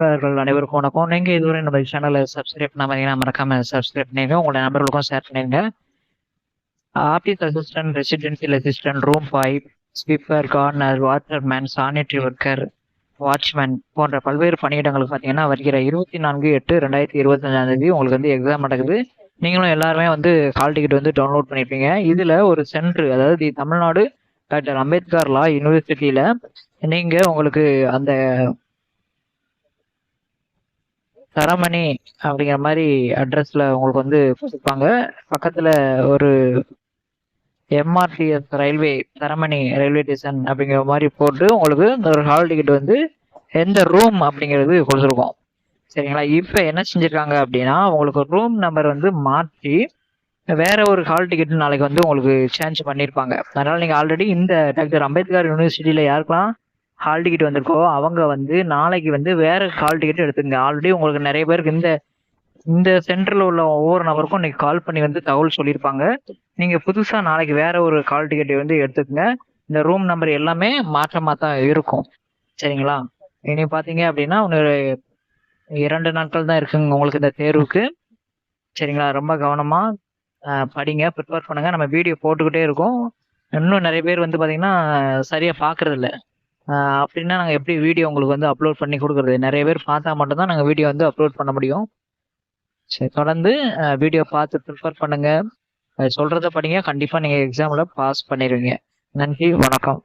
நண்பர்கள் அனைவருக்கும் வணக்கம். நீங்க இதுவரை நம்ம சேனலை சப்ஸ்கிரைப் பண்ணாமல் மறக்காம சப்ஸ்கிரைப் பண்ணிருங்க. உங்களோட நண்பர்களுக்கும் ஷேர் பண்ணிருங்க. Office assistant residential assistant room five sweeper corner waterman sanitary worker watchman போன்ற பல்வேறு பணியிடங்களுக்கு பார்த்தீங்கன்னா வருகிற இருபத்தி நான்கு எட்டு ரெண்டாயிரத்தி இருபத்தஞ்சாம் தேதி உங்களுக்கு வந்து எக்ஸாம் நடக்குது. நீங்களும் எல்லாருமே வந்து கால் டிக்கெட் வந்து டவுன்லோட் பண்ணிருப்பீங்க. இதுல ஒரு சென்ட்ரு அதாவது the Tamil Nadu doctor Ambedkar law யூனிவர்சிட்டியில நீங்க உங்களுக்கு அந்த தரமணி அப்படிங்கிற மாதிரி அட்ரஸ்ல உங்களுக்கு வந்து கொடுப்பாங்க. பக்கத்துல ஒரு MRTS railway Taramani railway station அப்படிங்கிற மாதிரி போட்டு உங்களுக்கு இந்த ஒரு ஹால் டிக்கெட் வந்து எந்த ரூம் அப்படிங்கிறது கொடுத்துருக்கோம். சரிங்களா? இப்போ என்ன செஞ்சுருக்காங்க அப்படின்னா உங்களுக்கு ரூம் நம்பர் வந்து மாற்றி வேற ஒரு ஹால் டிக்கெட் நாளைக்கு வந்து உங்களுக்கு சேஞ்ச் பண்ணியிருப்பாங்க அதனால நீங்கள் ஆல்ரெடி இந்த டாக்டர் அம்பேத்கர் யூனிவர்சிட்டியில் யாருக்கெல்லாம் ஹால் டிக்கெட் வந்திருக்கோ அவங்க வந்து நாளைக்கு வந்து வேற ஹால் டிக்கெட் எடுத்துங்க ஆல்ரெடி உங்களுக்கு நிறைய பேருக்கு இந்த இந்த சென்டர்ல உள்ள ஒவ்வொரு நபருக்கும் இன்னைக்கு கால் பண்ணி வந்து தகவல் சொல்லியிருப்பாங்க. நீங்க புதுசா நாளைக்கு வேற ஒரு கால் டிக்கெட் வந்து எடுத்துக்கங்க. இந்த ரூம் நம்பர் எல்லாமே மாற்றமா தான் இருக்கும். சரிங்களா? இனி பாத்தீங்க அப்படின்னா ஒரு இரண்டு நாட்கள் தான் இருக்குங்க உங்களுக்கு இந்த தேர்வுக்கு. சரிங்களா? ரொம்ப கவனமா படிங்க ப்ரிப்பேர் பண்ணுங்க. நம்ம வீடியோ போட்டுக்கிட்டே இருக்கோம். இன்னும் நிறைய பேர் வந்து பாத்தீங்கன்னா சரியா பாக்குறது அப்படின்னா நாங்கள் எப்படி வீடியோ உங்களுக்கு வந்து அப்லோட் பண்ணி கொடுக்குறது? நிறைய பேர் பார்த்தா மட்டும்தான் நாங்கள் வீடியோ வந்து அப்லோட் பண்ண முடியும். சரி தொடர்ந்து வீடியோ பார்த்து ப்ரிப்பேர் பண்ணுங்கள் சொல்கிறத படிங்க. கண்டிப்பாக நீங்கள் எக்ஸாமில் பாஸ் பண்ணிடுவீங்க நன்றி வணக்கம்.